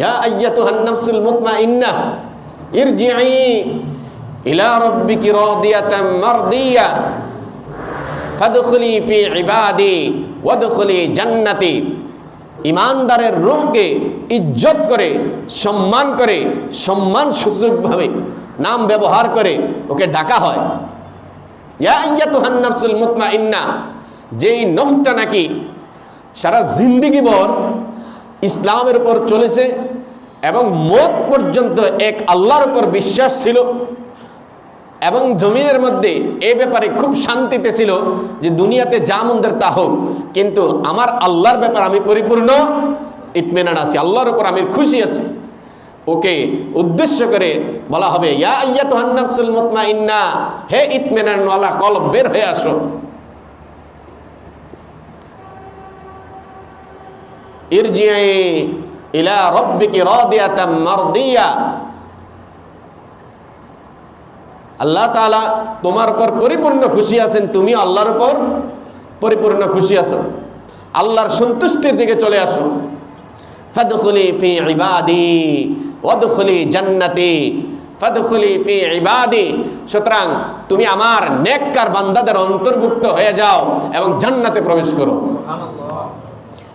ইয়া আইয়াতুহান নাফসুল মুতমাইন্নাহ ইরজিই ইলা রাব্বিকি রাদিয়াতাম মারদিয়া ফি ইবাদি ওয়াদখুলি ইমানদারের রূহকে ইজ্জত করে, সম্মান করে, সম্মান সূচকভাবে নাম ব্যবহার করে ওকে ডাকা হয়। মুতমাইন্না, যেই নফটা নাকি সারা জিন্দিগি ভর ইসলামের উপর চলেছে এবং মত পর্যন্ত এক আল্লাহর উপর বিশ্বাস ছিল। এবং জমিনের মধ্যে এ ব্যাপারে খুব শান্তিতে ছিল যে দুনিয়াতে যা মন্দের তা হোক। কিন্তু আমার আল্লাহর ব্যাপার আমি পরিপূর্ণ ইতমেনান আছি, আল্লাহর উপর আমি খুশি আছি। ওকে, উদ্দেশ্য করে বলা হবে, ইয়া মুতমাইন্না, হে ইতমেনান ওয়ালা কলব, বের হয়ে আসো। ইরজিই ইলা রব্বিকি রাদিয়াতাম মারদিয়া। আল্লাহ তাআলা তোমার উপর পরিপূর্ণ খুশি আছেন তুমি আল্লাহর উপর পরিপূর্ণ খুশি আছো। আল্লাহর সন্তুষ্টির দিকে চলে আসো। ফাদখুলি ফি ইবাদি, ওয়াদখুলি জান্নাতি, ফাদখুলি ফি ইবাদি। সুতরাং তুমি আমার নেককার বান্দাদের অন্তর্ভুক্ত হয়ে যাও এবং জান্নাতে প্রবেশ করো।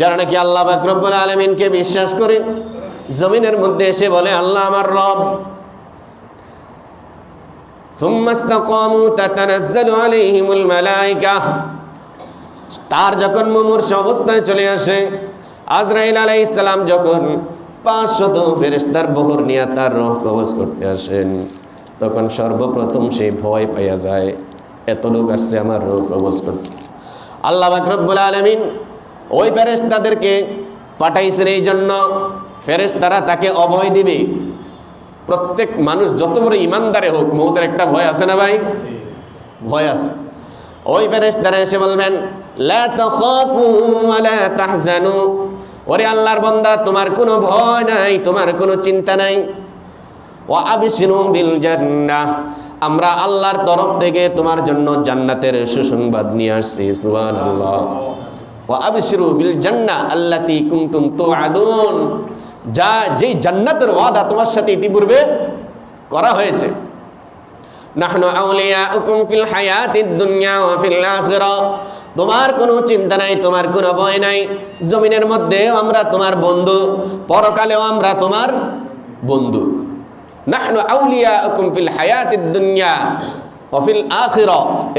যারা নাকি আল্লাহ বাকরবুল আলমিনকে বিশ্বাস করে, জমিনের মধ্যে এসে বলে, আল্লাহ আমার রব। তার যখন মুমূর্ষ অবস্থায় চলে আসে, আজরাইল আলাই ইসলাম যখন পাঁচশত ফেরেস্তার বহুর নিয়ে তার রহ কবজ করতে আসেন, তখন সর্বপ্রথম সেই ভয় পাইয়া যায়, এত লোক আসছে আমার রোগ কবচ করতে। আল্লাহ বাকরবুল আলমিন ওই ফেরেস্তাদেরকে পাঠাইছেন এই জন্য ফেরেস্তারা তাকে অভয় দিবে। প্রত্যেক মানুষ যত বড় ইমানদারে হোক, মৌতের একটা ভয় আছে না ভাই? ভয় আছে। ওই ফেরেশতারা এসে বলবেন ওরে আল্লাহর বান্দা, তোমার কোনো ভয় নাই, তোমার কোনো চিন্তা নাই। ও আবশিরু বিল জান্নাহ। আমরা আল্লাহর তরফ থেকে তোমার জন্য জান্নাতের সুসংবাদ নিয়ে আসছি, সুবহানাল্লাহ। আবশিরু বিল জান্নাহ আল্লাতী কুনতুম তুআদুন। যা যেই জান্নাতের ওয়াদা তোমার সাথে ইতিপূর্বে করা হয়েছে। নাহনু আউলিয়াউকুম ফিল হায়াতিদ দুনিয়া ওয়া ফিল আখিরা। তোমার কোনো চিন্তা নাই, তোমার কোনো ভয় নাই। জমিনের মধ্যেও আমরা তোমার বন্ধু, পরকালেও আমরা তোমার বন্ধু। নাহনু আউলিয়াউকুম ফিল হায়াতিদ দুনিয়া। অফিল আখির।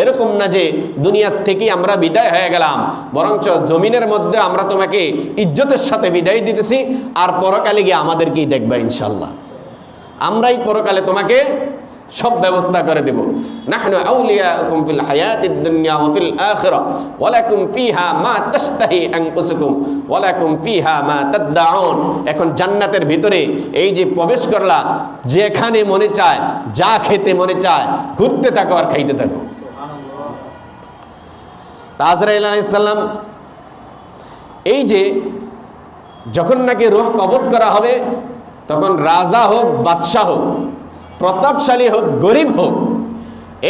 এরকম না যে দুনিয়ার থেকে আমরা বিদায় হয়ে গেলাম, বরঞ্চ জমিনের মধ্যে আমরা তোমাকে ইজ্জতের সাথে বিদায় দিতেছি, আর পরকালে গিয়ে আমাদেরকেই দেখবা ইনশাল্লাহ আমরাই পরকালে তোমাকে সব ব্যবস্থা করে দেব। নাহনু আউলিয়াকুম ফিল হায়াতিদ দুনিয়া ওয়া ফিল আখিরা। ওয়া লাকুম ফিহা মা তাশতাহি আনফুসুকুম। ওয়া লাকুম ফিহা মা তাদদাউন। এখন জান্নাতের ভিতরে এই যে প্রবেশ করলা, যেখানে মনে চায়, যা খেতে মনে চায়, ঘুরতে থাকো আর খাইতে থাকো। তাজরাইল আলাইহিস সালাম, এই যে যখন নাকি রূহ কবজ করা হবে, তখন রাজা হোক, বাদশাহ হোক প্রতাপশালী হোক, গরিব হোক,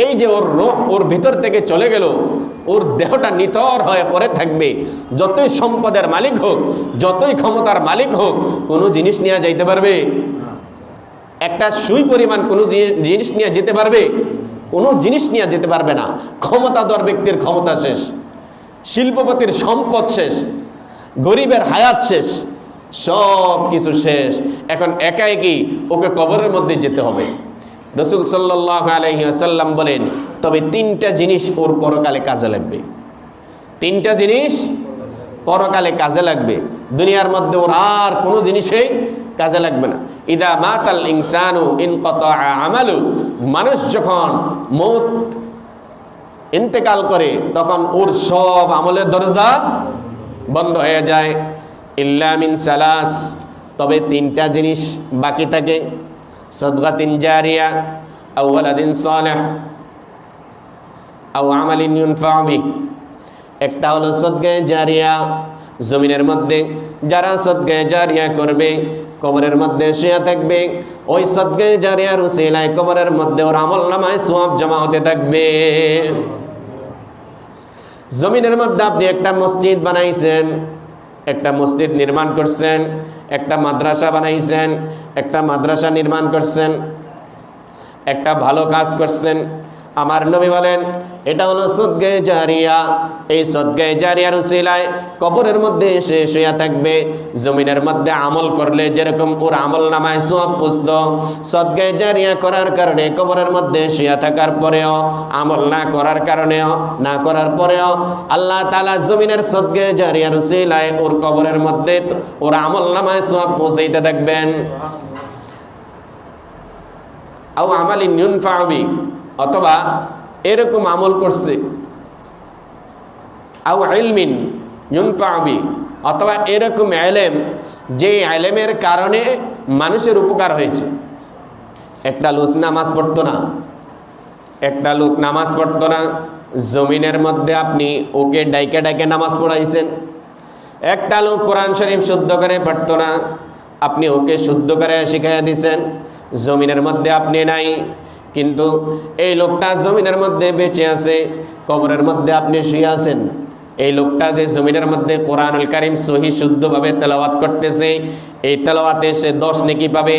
এই যে ওর রোহ ওর ভিতর থেকে চলে গেল, ওর দেহটা নিতর হয়ে পড়ে থাকবে। যতই সম্পদের মালিক হোক, যতই ক্ষমতার মালিক হোক, কোনো জিনিস নিয়ে যাইতে পারবে। একটা সুই পরিমাণ কোনো জিনিস নিয়ে যেতে পারবে, কোনো জিনিস নিয়ে যেতে পারবে না। ক্ষমতাধর ব্যক্তির ক্ষমতা শেষ, শিল্পপতির সম্পদ শেষ, গরিবের হায়াত শেষ। সব কিছু শেষ। এখন একা একই ওকে কবরের মধ্যে যেতে হবে? রসুল সাল্লাহ আলহি আসাল্লাম বলেন, তবে তিনটা জিনিস ওর পরকালে কাজে লাগবে। তিনটা জিনিস পরকালে কাজে লাগবে। দুনিয়ার মধ্যে ওর আর কোনো জিনিসেই কাজে লাগবে না। ইদা মাতাল ইনসানু ইন আমালু। মানুষ যখন মৌত ইন্তেকাল করে, তখন ওর সব আমলের দরজা বন্ধ হয়ে যায়। ইল্লামিন সালাস। তবে তিনটা জিনিস বাকি থাকে। সদগাতিন জারিয়া আও ওয়ালাদিন সালেহ আউ আমালিন ইউনফাউ বিহি। একটা হলো সদগায়ে জারিয়া, জমিনের মধ্যে। যারা সদগায়ে জারিয়া করবে, কবরের মধ্যে শুয়ে থাকবে। ওই সদগায়ে জারিয়ার উসিলায় কবরের মধ্যে ওর আমল নামায় সোয়াব জমা হতে থাকবে। জমিনের মধ্যে আপনি একটা মসজিদ বানাইছেন। একটা মসজিদ নির্মাণ করছেন, একটা মাদ্রাসা বানাইছেন, একটা মাদ্রাসা নির্মাণ করছেন, একটা ভালো কাজ করছেন। আমার নবী বলেন এটা হলো সদগে জারিয়া। এই সদগে জারিয়ার উসিলায় কবরের মধ্যে এসে শুয়া থাকবে। জমিনের মধ্যে আমল করলে যেরকম ওর আমল নামায় সব পুষত সদগে জারিয়া করার কারণে কবরের মধ্যে শুয়া থাকার পরেও, আমল না করার কারণেও, না করার পরেও আল্লাহ তালা জমিনের সদগে জারিয়ার উসিলায় ওর কবরের মধ্যে ওর আমল নামায় সব পৌঁছাইতে থাকবেন। আও আমালি নুনফাবি অথবা এরকম আমল করছে। আও ইলমিন নুনফাবি অথবা এরকম এলেম যে এলেমের কারণে মানুষের উপকার হয়েছে। একটা লোক নামাজ পড়তো না। একটা লোক নামাজ পড়তো না, জমিনের মধ্যে আপনি ওকে ডাইকে ডাইকে নামাজ পড়াইছেন। একটা লোক কোরআন শরীফ শুদ্ধ করে পড়তো না, আপনি ওকে শুদ্ধ করে শিখাইয়া দিছেন। জমিনের মধ্যে আপনি নাই কিন্তু এই লোকটা জমিনের মধ্যে বেঁচে আছে, কবরের মধ্যে আপনি শুয়ে আছেন। এই লোকটা যে জমিনের মধ্যে কোরআনুল কারিম সহি শুদ্ধভাবে তেলাওয়াত করতেছে, এই তেলাওয়াতে সে দশ নেকি পাবে।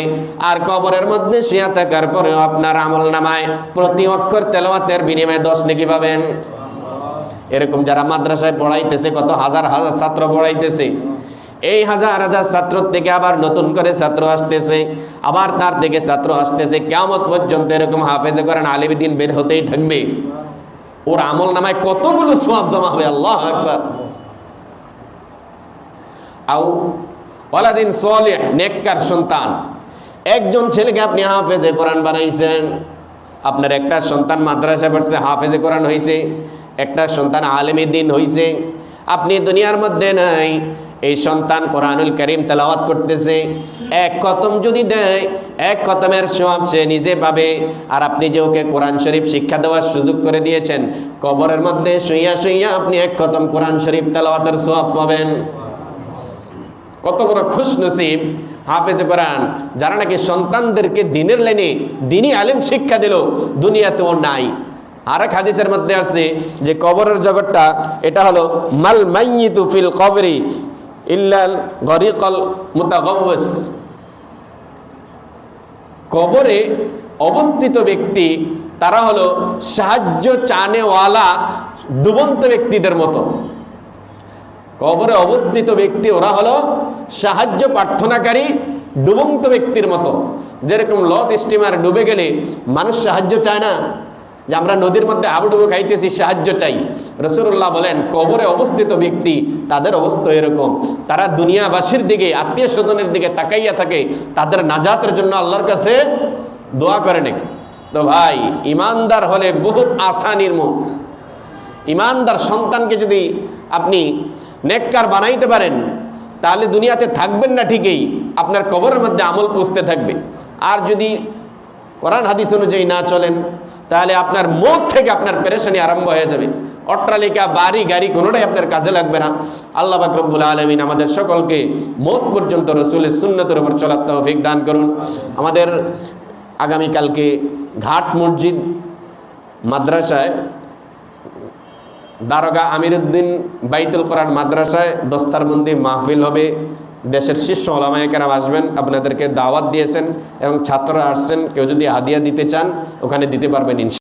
আর কবরের মধ্যে শুয়ে থাকার পরেও আপনার আমল নামায় প্রতি অক্ষর তেলাওয়াতের বিনিময়ে দশ নেকি পাবেন। এরকম যারা মাদ্রাসায় পড়াইতেছে, কত হাজার হাজার ছাত্র পড়াইতেছে। এই হাজার হাজার ছাত্র থেকে আবার নতুন করে ছাত্র আসতেছে, আবার তার থেকে ছাত্র আসতেছে কেমন পর্যন্ত এরকম হাফেজে করেন আলিবিদিন বের হতেই থাকবে। ওর আমল নামায় কতগুলো সব জমা হবে, আল্লাহ একবার আও ওয়ালাদিন সলিহ, নেককার সন্তান। একজন ছেলেকে আপনি হাফেজে কোরআন বানাইছেন, আপনার একটা সন্তান মাদ্রাসা পড়ছে, হাফেজে কোরআন হয়েছে একটা সন্তান আলেমী দিন হয়েছে আপনি দুনিয়ার মধ্যে নাই এই সন্তান কোরআনুল করিম তেলাওয়াত করতেছে। এক খতম যদি দেয়, এক খতমের সব সে নিজে পাবে। আর আপনি যে ওকে কোরআন শরীফ শিক্ষা দেওয়ার সুযোগ করে দিয়েছেন, কবরের মধ্যে শুইয়া শুইয়া আপনি এক খতম কোরআন শরীফ তেলাওয়াতের সব পাবেন। কত বড় খুশ নসিব। হাফেজে কোরআন, যারা নাকি সন্তানদেরকে দিনের লাইনে দিনই আলেম শিক্ষা দিল, দুনিয়াতেও নাই। আর এক হাদিসের মধ্যে আছে যে কবরের জগৎটা, এটা হলো মাল মাইয়িতু ফিল কবরি ইল্লাল গরিকল মুতাগওয়াস কবরে অবস্থিত ব্যক্তি, তারা হলো সাহায্য চানেওয়ালা, ডুবন্ত ব্যক্তিদের মতো। কবরে অবস্থিত ব্যক্তি, ওরা হলো সাহায্য প্রার্থনাকারী, ডুবন্ত ব্যক্তির মতো। যেরকম লস স্টিমার ডুবে গেলে মানুষ সাহায্য চায় না। যে আমরা নদীর মধ্যে আবুডুবু খাইতেছি, সাহায্য চাই। রসুল্লাহ বলেন, কবরে অবস্থিত ব্যক্তি, তাদের অবস্থা এরকম। তারা দুনিয়াবাসীর দিকে আত্মীয় স্বজনের দিকে তাকাইয়া থাকে, তাদের নাজাতের জন্য আল্লাহর কাছে দোয়া করে নাকি? তো ভাই, ইমানদার হলে বহুত আসানির মুখ। ইমানদার সন্তানকে যদি আপনি নেককার বানাইতে পারেন, তাহলে দুনিয়াতে থাকবেন না ঠিকই, আপনার কবরের মধ্যে আমল পুষতে থাকবে। আর যদি কোরআন হাদিস অনুযায়ী না চলেন তাহলে আপনার মুখ থেকে আপনার পেরেশানি আরম্ভ হয়ে যাবে। অট্টালিকা, বাড়ি, গাড়ি কোনোটাই আপনার কাজে লাগবে না। আল্লাহ বাকরবুল আলমিন আমাদের সকলকে মত পর্যন্ত রসুলের সুন্নতের উপর চলার তৌফিক দান করুন। আমাদের আগামীকালকে ঘাট মসজিদ, মাদ্রাসায়, দারোগা আমিরুদ্দিন বাইতুল কোরআন মাদ্রাসায় দস্তারবন্দি মাহফিল হবে। দেশের শীর্ষ ওলামায়িকেরাম আসবেন, আপনাদেরকে দাওয়াত দিয়েছেন এবং ছাত্ররা আসছেন, কেউ যদি আদিয়া দিতে চান, ওখানে দিতে পারবেন ইনশা